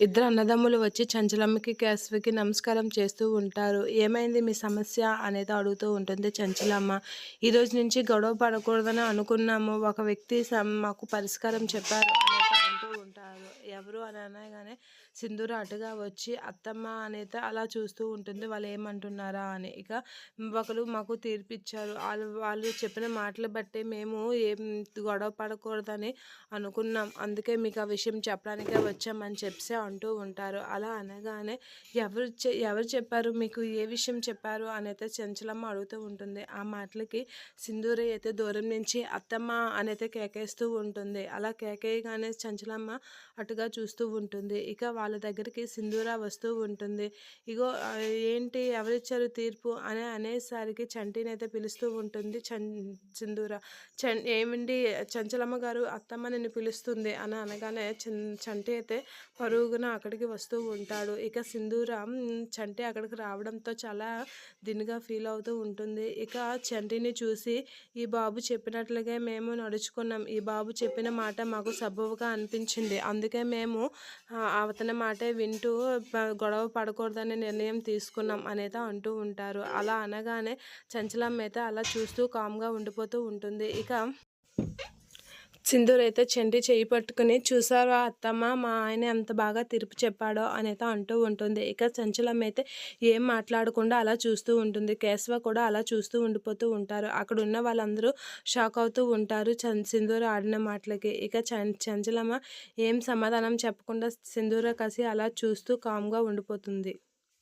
ఇద్దరు అన్నదమ్ములు వచ్చి చంచలమ్మకి కేశవికి నమస్కారం చేస్తూ ఉంటారు. ఏమైంది మీ సమస్య? అనేది అడుగుతూ ఉంటుంది చంచలమ్మ. ఈ రోజు నుంచి గొడవ పడకూడదని అనుకున్నాము. ఒక వ్యక్తి మాకు పరిష్కారం చెప్పారు అనేది ఎవరు అని అనగానే సింధూర అటుగా వచ్చి అత్తమ్మ అనేది అలా చూస్తూ ఉంటుంది. వాళ్ళు ఏమంటున్నారా అని. ఇక ఒకరు మాకు తీర్పిచ్చారు. వాళ్ళు వాళ్ళు చెప్పిన మాటలు బట్టి మేము ఏం గొడవ పడకూడదని అనుకున్నాం. అందుకే మీకు ఆ విషయం చెప్పడానికే వచ్చామని చెప్పి అంటూ ఉంటారు. అలా అనగానే ఎవరు చె- ఎవరు చెప్పారు? మీకు ఏ విషయం చెప్పారు? అని అయితే చంచలమ్మ అడుగుతూ ఉంటుంది. ఆ మాటలకి సింధూర అయితే దూరం నుంచి అత్తమ్మ అనైతే కేకేస్తూ ఉంటుంది. అలా కేకేయగానే చంచలమ్మ అటుగా చూస్తూ ఉంటుంది. ఇక వాళ్ళ దగ్గరికి సింధూర వస్తూ ఉంటుంది. ఇగో ఏంటి ఎవరిచ్చారు తీర్పు? అని అనేసరికి చంటిని అయితే పిలుస్తూ ఉంటుంది చం సింధూర. చం ఏమండి? చంచలమ్మ గారు అత్తమ్మ నిన్ను పిలుస్తుంది అని అనగానే చంటి అయితే పరుగున అక్కడికి వస్తూ ఉంటాడు. ఇక సింధూర చంటి అక్కడికి రావడంతో చాలా దినిగా ఫీల్ అవుతూ ఉంటుంది. ఇక చంటిని చూసి ఈ బాబు చెప్పినట్లుగా మేము నడుచుకున్నాం. ఈ బాబు చెప్పిన మాట మాకు సబబుగా అనిపించింది. అందుకే మేము మేము అతని మాటే వింటూ గొడవ పడకూడదనే నిర్ణయం తీసుకున్నాం అనేది అంటూ ఉంటారు. అలా అనగానే చంచలమ్మ అయితే అలా చూస్తూ కామ్గా ఉండిపోతూ ఉంటుంది. ఇక సింధూర్ అయితే చండి చేయి పట్టుకుని చూసారా అత్తమ్మ మా ఆయన ఎంత బాగా తీర్పు చెప్పాడో అనేది అంటూ ఉంటుంది. ఇక చంచలం అయితే ఏం మాట్లాడకుండా అలా చూస్తూ ఉంటుంది. కేశవ కూడా అలా చూస్తూ ఉండిపోతూ ఉంటారు. అక్కడ ఉన్న వాళ్ళందరూ షాక్ అవుతూ ఉంటారు చం సింధూర ఆడిన మాటలకి. ఇక చంచలమ్మ ఏం సమాధానం చెప్పకుండా సింధూర కసి అలా చూస్తూ కామ్గా ఉండిపోతుంది.